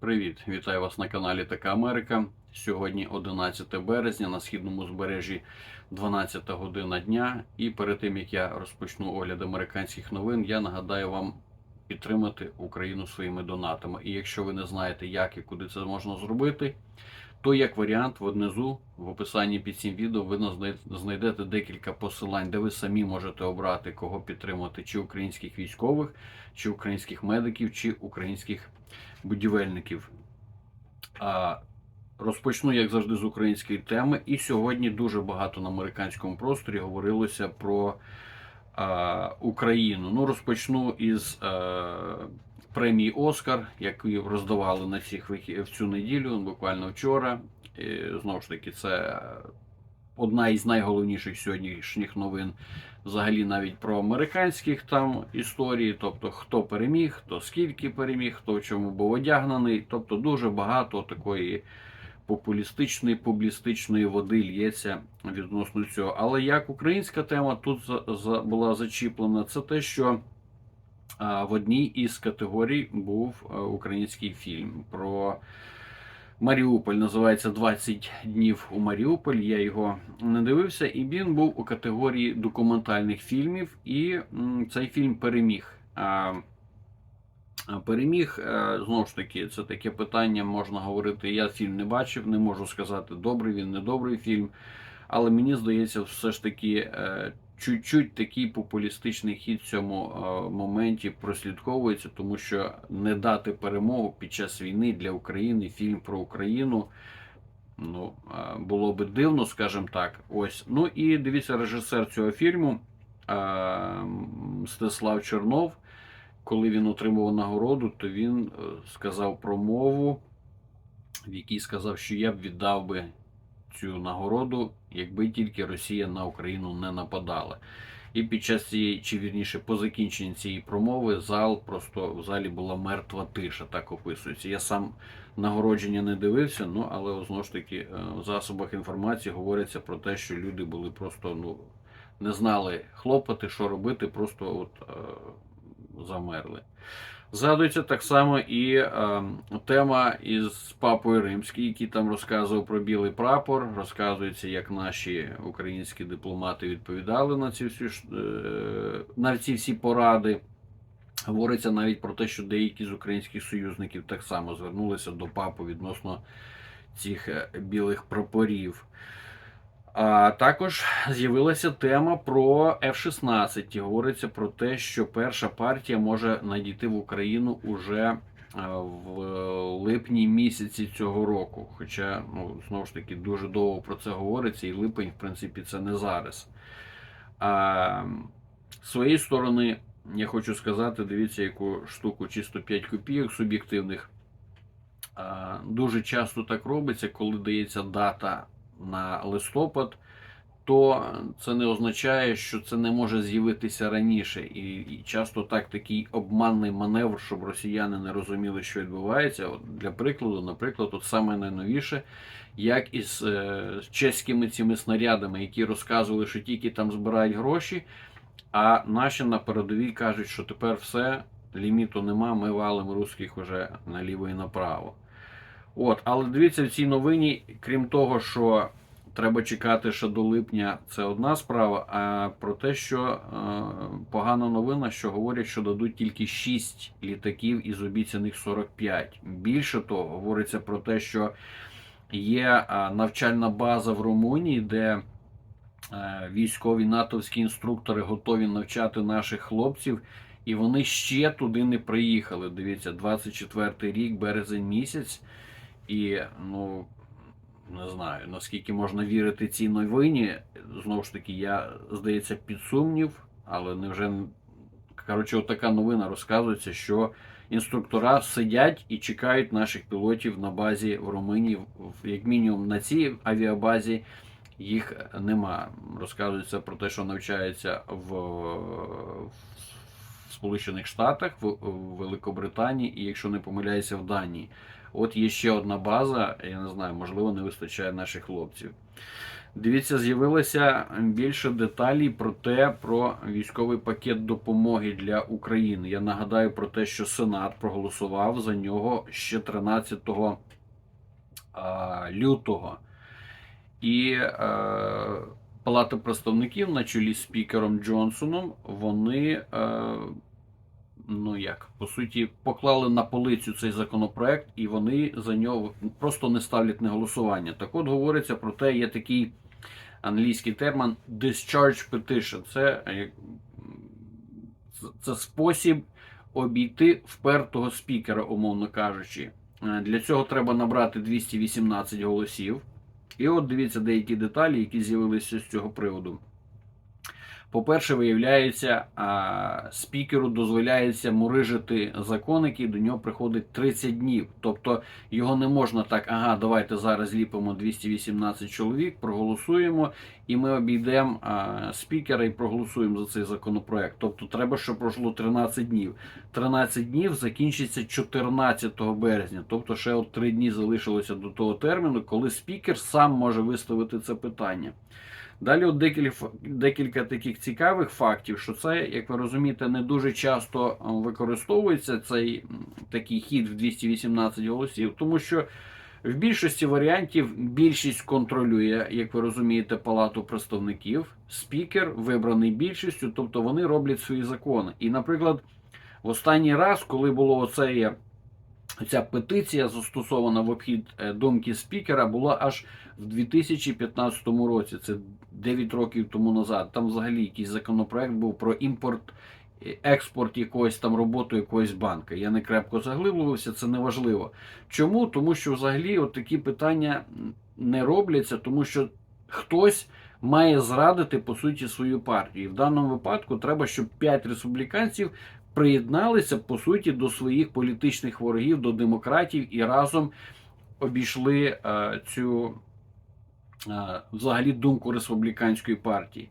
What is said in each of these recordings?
Привіт, вітаю вас на каналі Така Америка. Сьогодні 11 березня на східному збережжі 12 година дня. І перед тим як я розпочну огляд американських новин, я нагадаю вам підтримати Україну своїми донатами. І якщо ви не знаєте, як і куди це можна зробити, то як варіант внизу в описанні під цим відео ви знайдете декілька посилань, де ви самі можете обрати, кого підтримати, чи українських військових, чи українських медиків, чи українських будівельників. Розпочну, як завжди, з української теми. І сьогодні дуже багато на американському просторі говорилося про Україну. Ну, розпочну із премії Оскар, яку роздавали на всіх в цю неділю, буквально вчора. І, знову ж таки, це одна із найголовніших сьогоднішніх новин. Взагалі навіть про американських там історії, тобто хто переміг, хто скільки переміг, хто в чому був одягнений. Тобто дуже багато такої популістичної, публістичної води лється відносно цього. Але як українська тема тут була зачіплена, це те, що в одній із категорій був український фільм про. Маріуполь називається 20 днів у Маріуполь. Я його не дивився, і він був у категорії документальних фільмів. І цей фільм переміг. Переміг е, знову ж таки, це таке питання. Можна говорити. Я фільм не бачив, не можу сказати, добрий він, не добрий фільм. Але мені здається, все ж таки е, чуть-чуть такий популістичний хід в цьому е, моменті прослідковується, тому що не дати перемогу під час війни для України, фільм про Україну. Ну, е, було би дивно, скажімо так. Ось. Ну і дивіться, режисер цього фільму е, Мстислав Чернов. Коли він отримував нагороду, то він сказав промову, в якій сказав, що я б віддав би цю нагороду, якби тільки Росія на Україну не нападала. І під час цієї, чи вірніше, по закінченні цієї промови, зал просто в залі була мертва тиша, так описується. Я сам нагородження не дивився, ну але знову ж таки е, в засобах інформації говориться про те, що люди були просто ну не знали хлопати, що робити, просто от е, замерли. Згадується так само і е, тема із папою Римським, який там розказував про білий прапор. Розказується, як наші українські дипломати відповідали на ці всі е, на ці всі поради. Говориться навіть про те, що деякі з українських союзників так само звернулися до папи відносно цих е, білих прапорів. А також з'явилася тема про F-16. І говориться про те, що перша партія може надійти в Україну уже е, в липні місяці цього року. Хоча, ну, знову ж таки, дуже довго про це говориться, і липень, в принципі, це не зараз. А, з своєї сторони, я хочу сказати, дивіться, яку штуку чисто 5 копійок суб'єктивних. Дуже часто так робиться, коли дається дата на листопад, то це не означає, що це не може з'явитися раніше. І, і часто так такий обманний маневр, щоб росіяни не розуміли, що відбувається. От для прикладу, наприклад, от саме найновіше, як із е, чеськими цими снарядами, які розказували, що тільки там збирають гроші, а наші на передовій кажуть, що тепер все, ліміту нема, ми валимо русських уже наліво і направо. От, але дивіться, в цій новині, крім того, що треба чекати ще до липня, це одна справа. А про те, що е, погана новина, що говорять, що дадуть тільки 6 літаків із обіцяних 45. Більше того, говориться про те, що є е, навчальна база в Румунії, де е, військові натовські інструктори готові навчати наших хлопців. І вони ще туди не приїхали. Дивіться, 24 рік, березень місяць. І ну не знаю наскільки можна вірити цій новині. Знову ж таки, я здається під сумнів, але невже коротше, от така новина розказується, що інструктора сидять і чекають наших пілотів на базі в Румунії. Як мінімум на цій авіабазі їх нема. Розказується про те, що навчаються в, в Сполучених Штатах, в, в Великобританії і, якщо не помиляюся, в Данії. От є ще одна база, я не знаю, можливо, не вистачає наших хлопців. Дивіться, з'явилося більше деталей про те, про військовий пакет допомоги для України. Я нагадаю про те, що Сенат проголосував за нього ще 13 а, лютого. І е, Палата представників на чолі з спікером Джонсоном, вони, е, ну як, по суті, поклали на полицю цей законопроект, і вони за нього просто не ставлять на голосування. Так от говориться про те, є такий англійський термін discharge petition. Це, це спосіб обійти впертого спікера, умовно кажучи. Для цього треба набрати 218 голосів. І от дивіться деякі деталі, які з'явилися з цього приводу. По-перше, виявляється, а, спікеру дозволяється мурижити закон, який до нього приходить 30 днів. Тобто його не можна так, ага, давайте зараз зліпимо 218 чоловік, проголосуємо, і ми обійдемо спікера і проголосуємо за цей законопроект. Тобто треба, щоб пройшло 13 днів. 13 днів закінчиться 14 березня. Тобто ще от 3 дні залишилося до того терміну, коли спікер сам може виставити це питання. Далі от декілька, декілька таких цікавих фактів, що це, як ви розумієте, не дуже часто е, використовується цей такий хід в 218 голосів, тому що в більшості варіантів більшість контролює, як ви розумієте, палату представників. Спікер вибраний більшістю, тобто вони роблять свої закони. І, наприклад, в останній раз, коли було оце. Ця петиція застосована в обхід е, думки спікера була аж в 2015 році. Це 9 років тому назад. Там взагалі якийсь законопроект був про імпорт, е, експорт якоїсь там роботи якоїсь банка. Я не крепко заглиблювався, це не важливо. Чому? Тому що взагалі от такі питання не робляться, тому що хтось має зрадити по суті свою партію. І в даному випадку треба, щоб 5 республіканців приєдналися по суті до своїх політичних ворогів, до демократів і разом обійшли е, цю е, взагалі думку республіканської партії.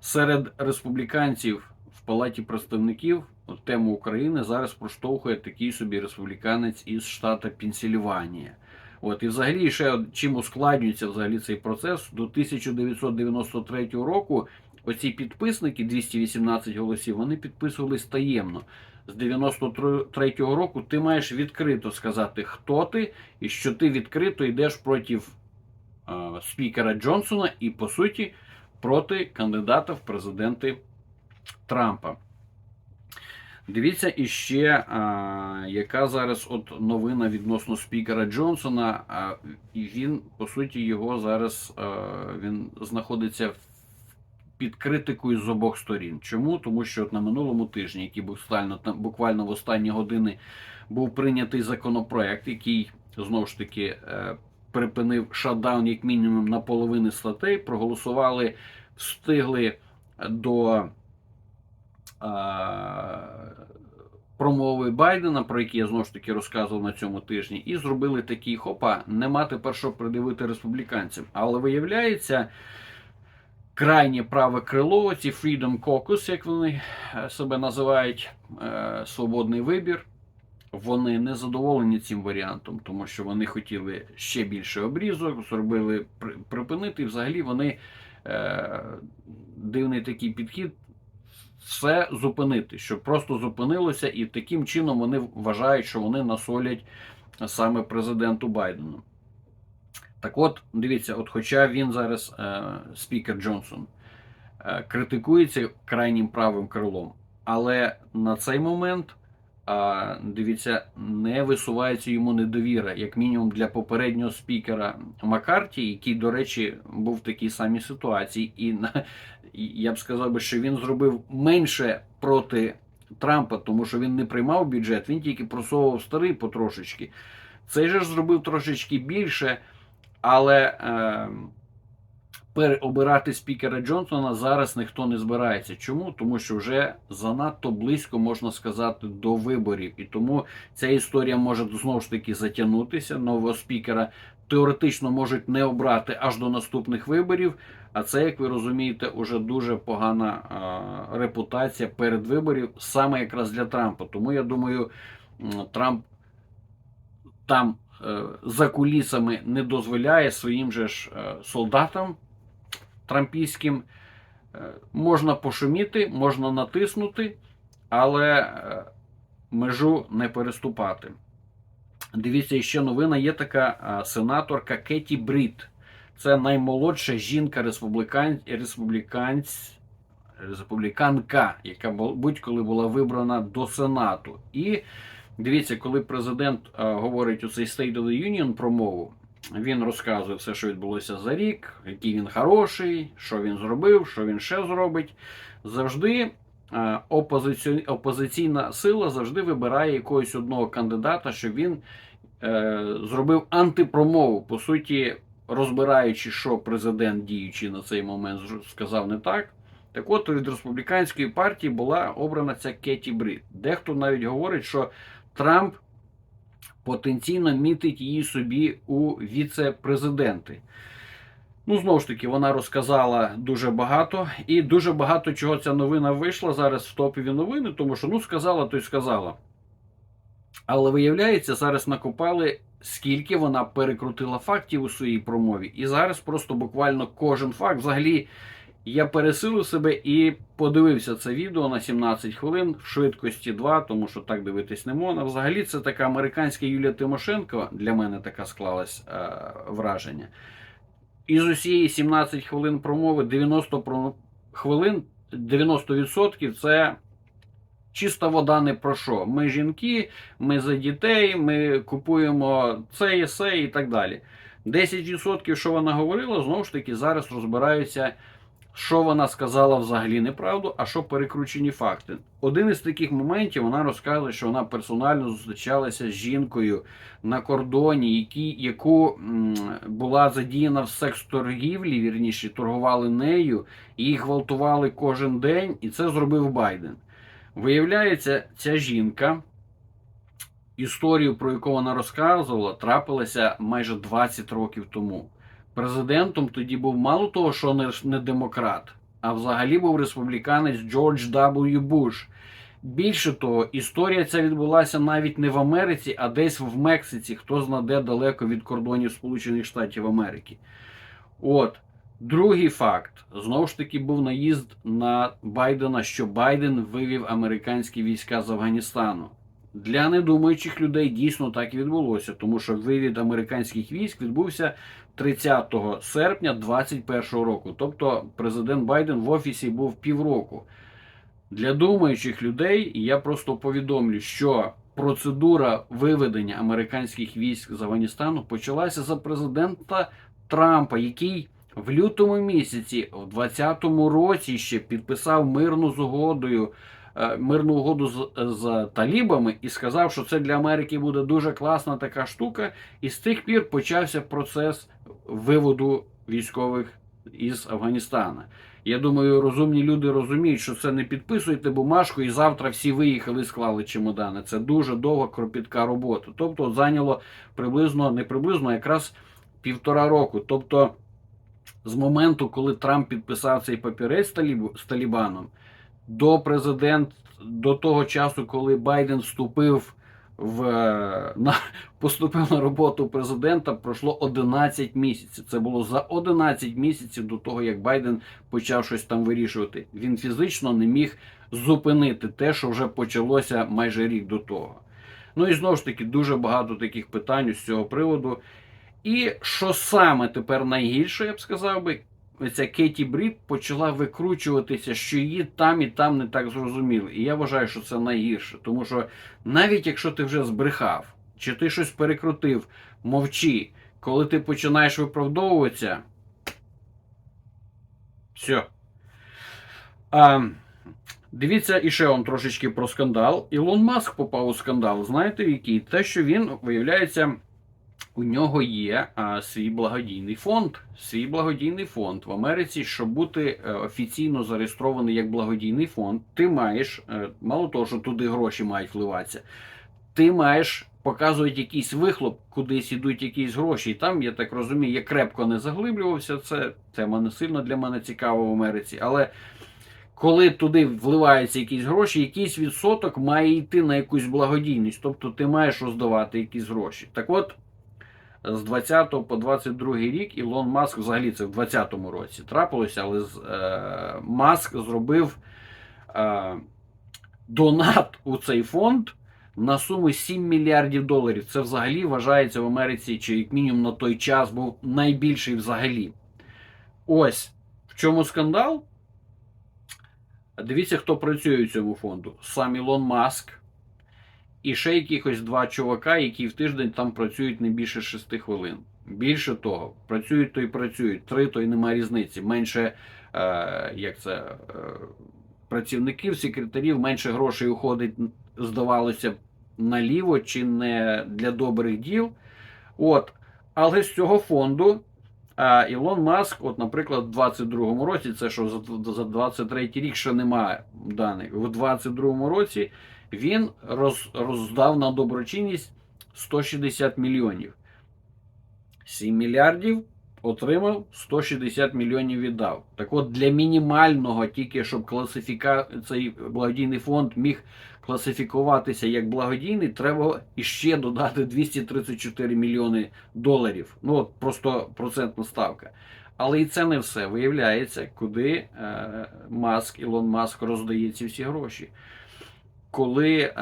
Серед республіканців в Палаті представників тему України зараз проштовхує такий собі республіканець із штата Пенсільванія. От і взагалі ще чим ускладнюється взагалі цей процес до 1993 року. Оці підписники 218 голосів, вони підписувались таємно. З 93-го року ти маєш відкрито сказати, хто ти, і що ти відкрито йдеш проти е, спікера Джонсона і, по суті, проти кандидата в президенти Трампа. Дивіться іще, а, яка зараз от новина відносно спікера Джонсона. А, він, по суті, його зараз а, він знаходиться в під критикою з обох сторін. Чому? Тому що от на минулому тижні, який там буквально в останні години, був прийнятий законопроект, який знову ж таки е, припинив шатдаун як мінімум на половини статей. Проголосували, встигли до. е, Промови Байдена, про які я знову ж таки розказував на цьому тижні, і зробили такий хопа, нема тепер що придивити республіканцям. Але виявляється, крайнє праве крило, ці Freedom Caucus, як вони е, себе називають, е, свободний вибір. Вони не задоволені цим варіантом, тому що вони хотіли ще більше обрізок, зробили припинити. Взагалі вони е, дивний такий підхід. Все зупинити, щоб просто зупинилося, і таким чином вони вважають, що вони насолять саме президенту Байдену. Так от, дивіться, от хоча він зараз, е, спікер Джонсон, е, критикується крайнім правим крилом, але на цей момент, е, дивіться, не висувається йому недовіра, як мінімум для попереднього спікера Маккарті, який, до речі, був в такій самій ситуації, і на, я б сказав би, що він зробив менше проти Трампа, тому що він не приймав бюджет, він тільки просовував старий потрошечки. Цей же ж зробив трошечки більше. Але е, переобирати спікера Джонсона зараз ніхто не збирається. Чому? Тому що вже занадто близько можна сказати до виборів, і тому ця історія може знову ж таки затягнутися. Нового спікера теоретично можуть не обрати аж до наступних виборів. А це, як ви розумієте, уже дуже погана е, репутація перед виборів, саме якраз для Трампа. Тому я думаю, Трамп там за кулісами не дозволяє своїм же ж е, солдатам трампійським е, можна пошуміти, можна натиснути, але е, межу не переступати. Дивіться, ще новина є така е, сенаторка Кеті Брід. Це наймолодша жінка республікан... республіканць... республіканка, яка будь-коли була вибрана до Сенату. І дивіться, коли президент е, говорить у цей State of the Union промову, він розказує все, що відбулося за рік, який він хороший, що він зробив, що він ще зробить. Завжди е, опозиці... опозиційна сила завжди вибирає якогось одного кандидата, щоб він е, зробив антипромову. По суті, розбираючи, що президент діючий на цей момент сказав не так. Так от від республіканської партії була обрана ця Кеті Брід. Дехто навіть говорить, що Трамп потенційно мітить її собі у віце-президенти. Ну, знову ж таки, вона розказала дуже багато, і дуже багато чого ця новина вийшла зараз в топові новини, тому що ну сказала, то й сказала. Але виявляється, зараз накопали, скільки вона перекрутила фактів у своїй промові. І зараз просто буквально кожен факт. Взагалі, я пересилив себе і подивився це відео на 17 хвилин в швидкості 2, тому що так дивитись не можна. Взагалі, це така американська Юлія Тимошенко, для мене така склалась е, враження. Із усієї 17 хвилин промови 90 про- хвилин, 90% це чиста вода не про що. Ми жінки, ми за дітей, ми купуємо це і се і так далі. 10%, що вона говорила, знову ж таки, зараз розбираються, що вона сказала взагалі неправду, а що перекручені факти. Один із таких моментів вона розказує, що вона персонально зустрічалася з жінкою на кордоні, які, яку м, була задіяна в секс-торгівлі, вірніше, торгували нею, їх гвалтували кожен день, і це зробив Байден. Виявляється, ця жінка, історію, про яку вона розказувала, трапилася майже 20 років тому. Президентом тоді був мало того, що не, демократ, а взагалі був республіканець Джордж W. Буш. Більше того, історія ця відбулася навіть не в Америці, а десь в Мексиці, хто знаде далеко від кордонів Сполучених Штатів Америки. От. Другий факт знову ж таки був наїзд на Байдена, що Байден вивів американські війська з Афганістану. Для недумаючих людей дійсно так і відбулося, тому що вивід американських військ відбувся 30 серпня 2021 року. Тобто президент Байден в офісі був півроку. Для думаючих людей я просто повідомлю, що процедура виведення американських військ з Афганістану почалася за президента Трампа, який в лютому місяці, в 2020 році, ще підписав мирну з угодою, е, мирну угоду з, з талібами і сказав, що це для Америки буде дуже класна така штука. І з тих пір почався процес виводу військових із Афганістана. Я думаю, розумні люди розуміють, що це не підписуйте бумажку, і завтра всі виїхали, склали чемодани. Це дуже довга кропітка робота. Тобто зайняло приблизно, не приблизно, а якраз півтора року. Тобто, з моменту, коли Трамп підписав цей папірець з Талібаном, до президент, до того часу, коли Байден вступив в на поступив на роботу президента, пройшло 11 місяців. Це було за 11 місяців до того, як Байден почав щось там вирішувати. Він фізично не міг зупинити те, що вже почалося майже рік до того. Ну і знову ж таки дуже багато таких питань з цього приводу. І що саме тепер найгірше, я б сказав би, ця Кеті Брід почала викручуватися, що її там і там не так зрозуміли. І я вважаю, що це найгірше. Тому що навіть якщо ти вже збрехав, чи ти щось перекрутив, мовчи, коли ти починаєш виправдовуватися, все. А, дивіться і ще он трошечки про скандал. Ілон Маск попав у скандал. Знаєте, який? Те, що він, виявляється, у нього є а, свій благодійний фонд. Свій благодійний фонд в Америці, щоб бути е, офіційно зареєстрований як благодійний фонд, ти маєш, е, мало того, що туди гроші мають вливатися, ти маєш показувати якийсь вихлоп, кудись ідуть якісь гроші. І там, я так розумію, я крепко не заглиблювався. Це тема не сильно для мене цікава в Америці. Але коли туди вливаються якісь гроші, якийсь відсоток має йти на якусь благодійність. Тобто ти маєш роздавати якісь гроші. Так от. З 20 по 22 рік Ілон Маск, взагалі це в 20 році трапилося, але з- е, Маск зробив е, донат у цей фонд на суму 7 мільярдів доларів. Це взагалі вважається в Америці, чи як мінімум на той час був найбільший взагалі. Ось в чому скандал. Дивіться, хто працює у цьому фонду. Сам Ілон Маск і ще якихось два чувака, які в тиждень там працюють не більше 6 хвилин. Більше того, працюють то й працюють, три то й немає різниці. Менше е, як це, е, працівників, секретарів, менше грошей уходить, здавалося б, наліво чи не для добрих діл. От. Але з цього фонду а Ілон Маск, от, наприклад, в 22-му році, це що за, за 23-й рік ще немає даних. В 22-му році він роз, роздав на доброчинність 160 мільйонів. 7 мільярдів отримав, 160 мільйонів віддав. Так от для мінімального, тільки щоб класифіка... цей благодійний фонд міг класифікуватися як благодійний, треба іще додати 234 мільйони доларів. Ну от просто процентна ставка. Але і це не все. Виявляється, куди е, Маск, Ілон Маск роздає ці всі гроші. Коли е,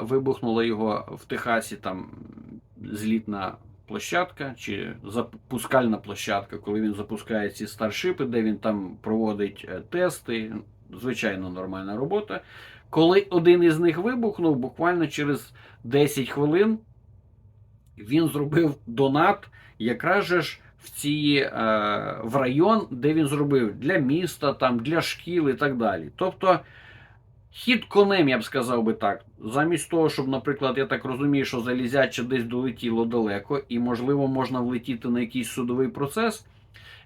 вибухнула його в Техасі там злітна площадка чи запускальна площадка, коли він запускає ці старшипи, де він там проводить е, тести, звичайно, нормальна робота. Коли один із них вибухнув, буквально через 10 хвилин він зробив донат якраз же ж в ці, е, в район, де він зробив для міста, там, для шкіл і так далі. Тобто хід конем, я б сказав би так. Замість того, щоб, наприклад, я так розумію, що залізяче десь долетіло далеко, і, можливо, можна влетіти на якийсь судовий процес,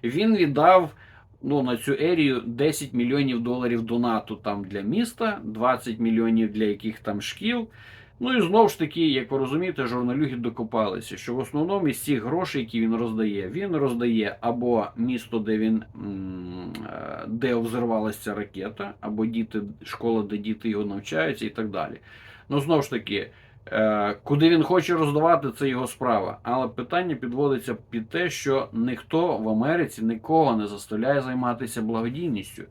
він віддав ну, на цю ерію 10 мільйонів доларів донату там для міста, 20 мільйонів для яких там шкіл. Ну і знову ж таки, як ви розумієте, журналюги докопалися, що в основному із цих грошей, які він роздає, він роздає або місто, де він е, де взорвалася ракета, або діти, школа, де діти його навчаються, і так далі. Ну знову ж таки, е, куди він хоче роздавати, це його справа. Але питання підводиться під те, що ніхто в Америці нікого не заставляє займатися благодійністю.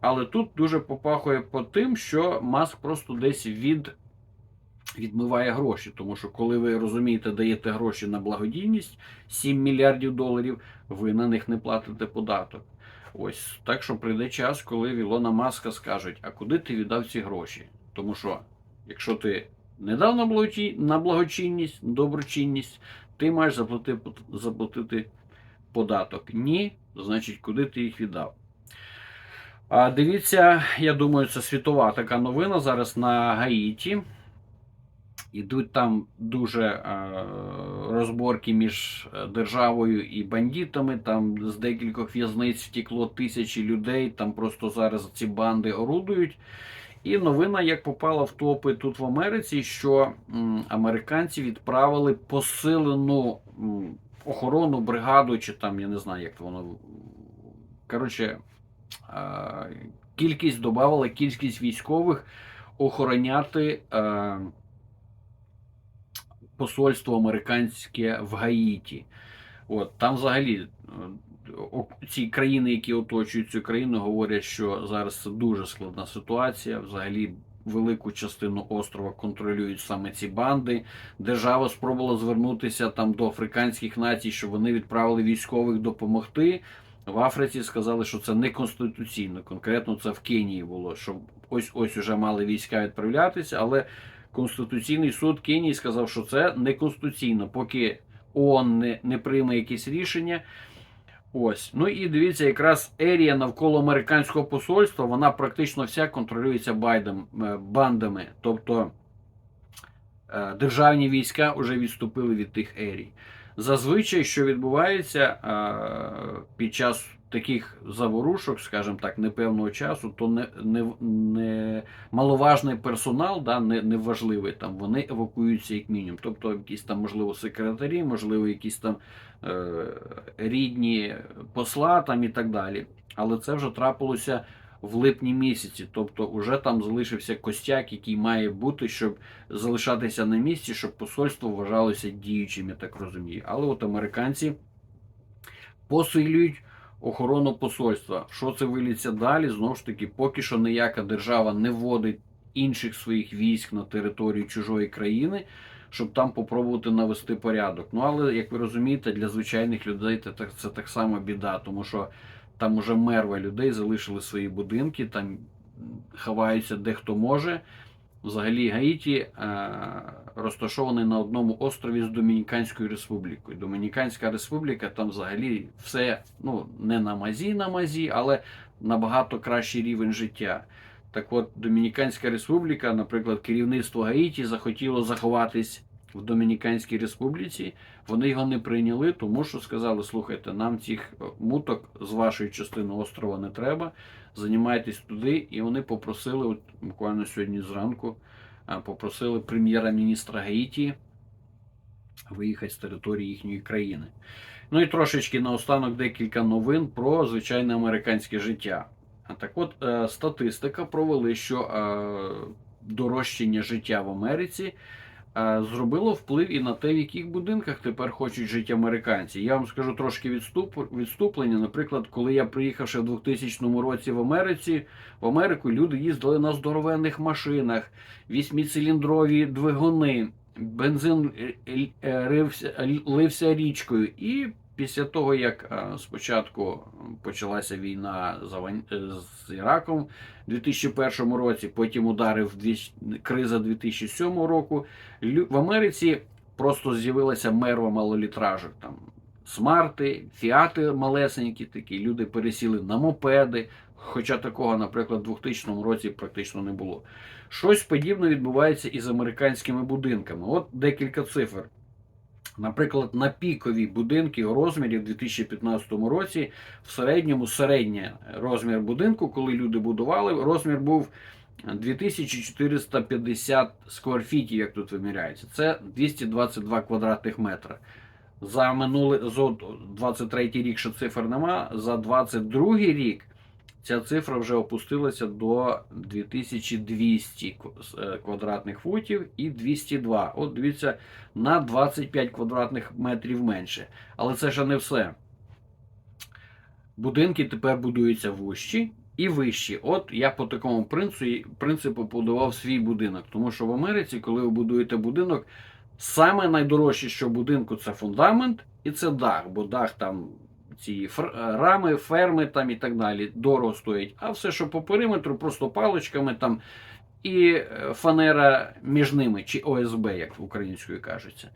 Але тут дуже попахує по тим, що Маск просто десь від відмиває гроші. Тому що, коли ви розумієте, даєте гроші на благодійність 7 мільярдів доларів, ви на них не платите податок. Ось так що прийде час, коли в Ілона Маска скажуть, а куди ти віддав ці гроші? Тому що, якщо ти не дав на благочинність, доброчинність, ти маєш заплатити, заплатити податок. Ні, значить, куди ти їх віддав. А дивіться, я думаю, це світова така новина зараз на Гаїті. Ідуть там дуже е, розборки між е, державою і бандитами. Там з декількох в'язниць втекло тисячі людей. Там просто зараз ці банди орудують. І новина, як попала в топи тут в Америці, що м, американці відправили посилену м, охоронну бригаду, чи там, я не знаю, як воно. Коротше, е, кількість додавала кількість військових охороняти. Е, посольство американське в Гаїті. От там взагалі е, ці країни, які оточують цю країну, говорять, що зараз це дуже складна ситуація. Взагалі, велику частину острова контролюють саме ці банди. Держава спробувала звернутися там до африканських націй, щоб вони відправили військових допомогти. В Африці сказали, що це не конституційно. Конкретно це в Кенії було, що ось ось уже мали війська відправлятися, але Конституційний суд Кенії сказав, що це неконституційно, поки ООН не, не прийме якісь рішення. Ось. Ну і дивіться, якраз ерія навколо американського посольства, вона практично вся контролюється байдом, е, бандами. Тобто е, державні війська вже відступили від тих ерій. Зазвичай, що відбувається е, під час таких заворушок, скажімо так, непевного часу, то не, не, не маловажний персонал, да, не, не важливий, там вони евакуюються як мінімум. Тобто якісь там, можливо, секретарі, можливо, якісь там е, рідні посла там і так далі. Але це вже трапилося в липні місяці. Тобто, вже там залишився костяк, який має бути, щоб залишатися на місці, щоб посольство вважалося діючим, я так розумію. Але от американці посилюють охорону посольства. Що це виліться далі? Знову ж таки, поки що ніяка держава не вводить інших своїх військ на територію чужої країни, щоб там попробувати навести порядок. Ну але як ви розумієте, для звичайних людей це так, само біда, тому що там уже мерва людей залишили свої будинки, там ховаються де хто може. Взагалі Гаїті е, розташований на одному острові з Домініканською республікою. Домініканська республіка там взагалі все ну, не на мазі на мазі, але набагато кращий рівень життя. Так от, Домініканська республіка, наприклад, керівництво Гаїті захотіло заховатись в Домініканській республіці. Вони його не прийняли, тому що сказали: слухайте, нам цих е, муток з вашої частини острова не треба. Займайтесь туди. І вони попросили, от буквально сьогодні зранку, е, попросили прем'єра-міністра Гаїті виїхати з території їхньої країни. Ну і трошечки наостанок декілька новин про звичайне американське життя. Так от, е, статистика провели, що дорожчання життя в Америці зробило вплив і на те, в яких будинках тепер хочуть жити американці. Я вам скажу трошки відступ, відступлення. Наприклад, коли я приїхав ще в 2000 році в Америці, в Америку люди їздили на здоровенних машинах, вісьміциліндрові двигуни, бензин е, е, е, лився річкою. І після того, як е, спочатку почалася війна Ван- е, з Іраком у 2001 році, потім ударив дві- криза 2007 року, в Америці просто з'явилася мерва малолітражок. Там смарти, фіати малесенькі такі, люди пересіли на мопеди. Хоча такого, наприклад, у 2000 році практично не було. Щось подібне відбувається і з американськими будинками. От декілька цифр. Наприклад, на пікові будинки у розмірі в 2015 році в середньому середній розмір будинку, коли люди будували, розмір був 2450 скварфітів, як тут виміряється. Це 222 квадратних метра. За минулий за 23 рік ще цифр нема. За 22 рік ця цифра вже опустилася до 2200 е, квадратних футів і 202. От дивіться, на 25 квадратних метрів менше. Але це ще не все. Будинки тепер будуються вущі і вищі. От я по такому принципу будував свій будинок. Тому що в Америці, коли ви будуєте будинок, саме найдорожче, що будинку, це фундамент і це дах, бо дах там. Ці фр- рами, ферми там і так далі дорого стоять. А все, що по периметру, просто паличками там і е, фанера між ними, чи ОСБ, як українською кажеться.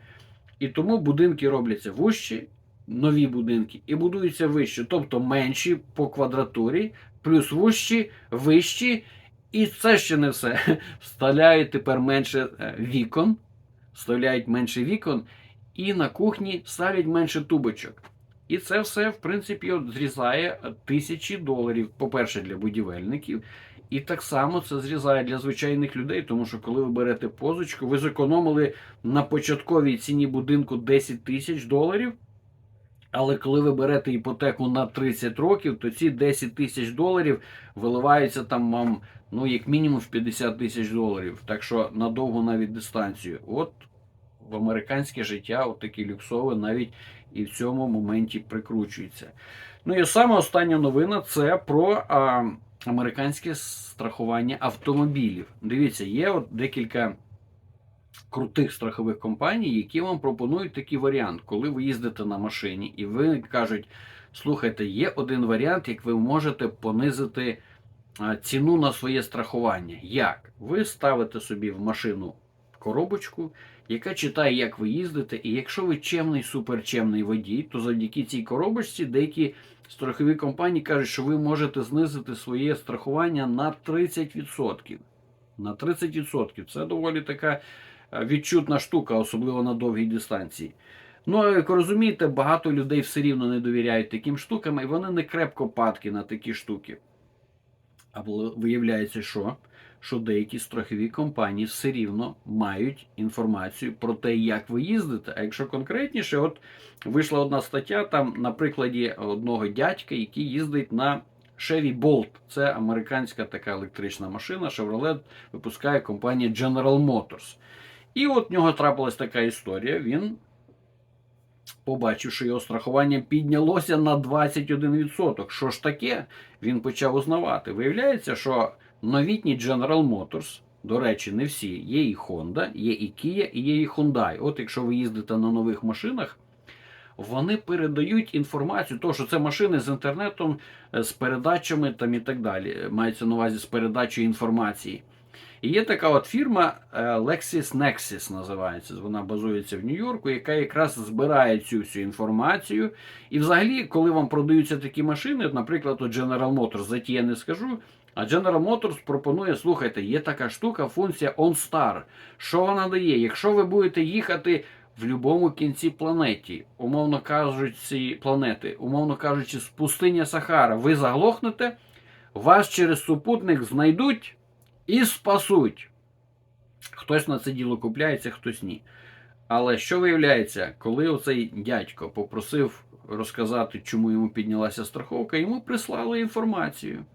І тому будинки робляться вущі, нові будинки, і будуються вищі, тобто менші по квадратурі, плюс вущі, вищі. І це ще не все. Вставляють тепер менше е, вікон, вставляють менше вікон, і на кухні ставлять менше тубочок. І це все, в принципі, зрізає тисячі доларів, по-перше, для будівельників. І так само це зрізає для звичайних людей, тому що коли ви берете позичку, ви зекономили на початковій ціні будинку 10 тисяч доларів. Але коли ви берете іпотеку на 30 років, то ці 10 тисяч доларів виливаються там вам, ну, як мінімум в 50 тисяч доларів. Так що на довгу навіть дистанцію. От в американське життя, от таке люксове, навіть і в цьому моменті прикручується. Ну і саме остання новина це про а, американське страхування автомобілів. Дивіться, є от декілька крутих страхових компаній, які вам пропонують такий варіант, коли ви їздите на машині, і ви кажуть: слухайте, є один варіант, як ви можете понизити ціну на своє страхування. Як? Ви ставите собі в машину коробочку, яка читає, як ви їздите, і якщо ви чемний, суперчемний водій, то завдяки цій коробочці деякі страхові компанії кажуть, що ви можете знизити своє страхування на 30%. На 30%. Це доволі така е, відчутна штука, особливо на довгій дистанції. Ну, як розумієте, багато людей все рівно не довіряють таким штукам, і вони не крепко падки на такі штуки. А виявляється, що? Що деякі страхові компанії все рівно мають інформацію про те, як ви їздите. А якщо конкретніше, от вийшла одна стаття там на прикладі одного дядька, який їздить на Chevy Bolt. Це американська така електрична машина. Chevrolet випускає компанія General Motors. І от в нього трапилась така історія. Він побачив, що його страхування піднялося на 21%. Що ж таке? Він почав узнавати. Виявляється, що новітній General Motors, до речі, не всі, є і Honda, є і Kia, і є і Hyundai. От якщо ви їздите на нових машинах, вони передають інформацію, то що це машини з інтернетом, е, з передачами там і так далі. Мається на увазі з передачею інформації. І є така от фірма е, LexisNexis називається. Вона базується в Нью-Йорку, яка якраз збирає цю всю інформацію. І взагалі, коли вам продаються такі машини, наприклад, от General Motors, за ті я не скажу. А General Motors пропонує, слухайте, є така штука, функція OnStar. Що вона дає? Якщо ви будете їхати в будь-якому кінці планеті, умовно кажучи, планети, умовно кажучи, з пустиня Сахара, ви заглохнете, вас через супутник знайдуть і спасуть. Хтось на це діло купляється, хтось ні. Але що виявляється, коли оцей дядько попросив розказати, чому йому піднялася страховка, йому прислали інформацію.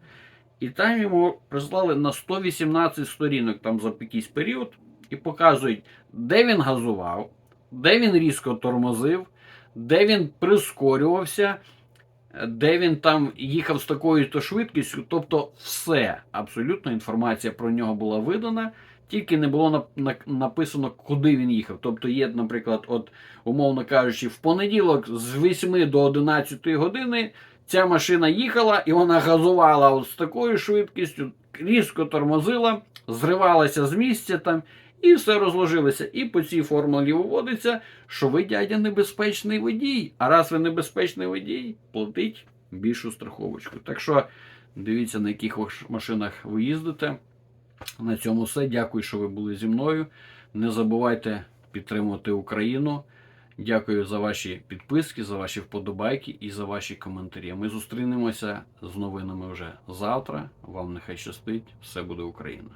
І там йому прислали на 118 сторінок там за якийсь період і показують, де він газував, де він різко тормозив, де він прискорювався, де він там їхав з такою то швидкістю. Тобто, все, абсолютно інформація про нього була видана, тільки не було написано, куди він їхав. Тобто, є, наприклад, от, умовно кажучи, в понеділок з 8 до 11 години ця машина їхала і вона газувала от з такою швидкістю, різко тормозила, зривалася з місця там. І все розложилося. І по цій формулі виводиться, що ви дядя небезпечний водій. А раз ви небезпечний водій, платить більшу страховочку. Так що дивіться, на яких машинах ви їздите. На цьому все. Дякую, що ви були зі мною. Не забувайте підтримувати Україну. Дякую за ваші підписки, за ваші вподобайки і за ваші коментарі. Ми зустрінемося з новинами вже завтра. Вам нехай щастить. Все буде Україна.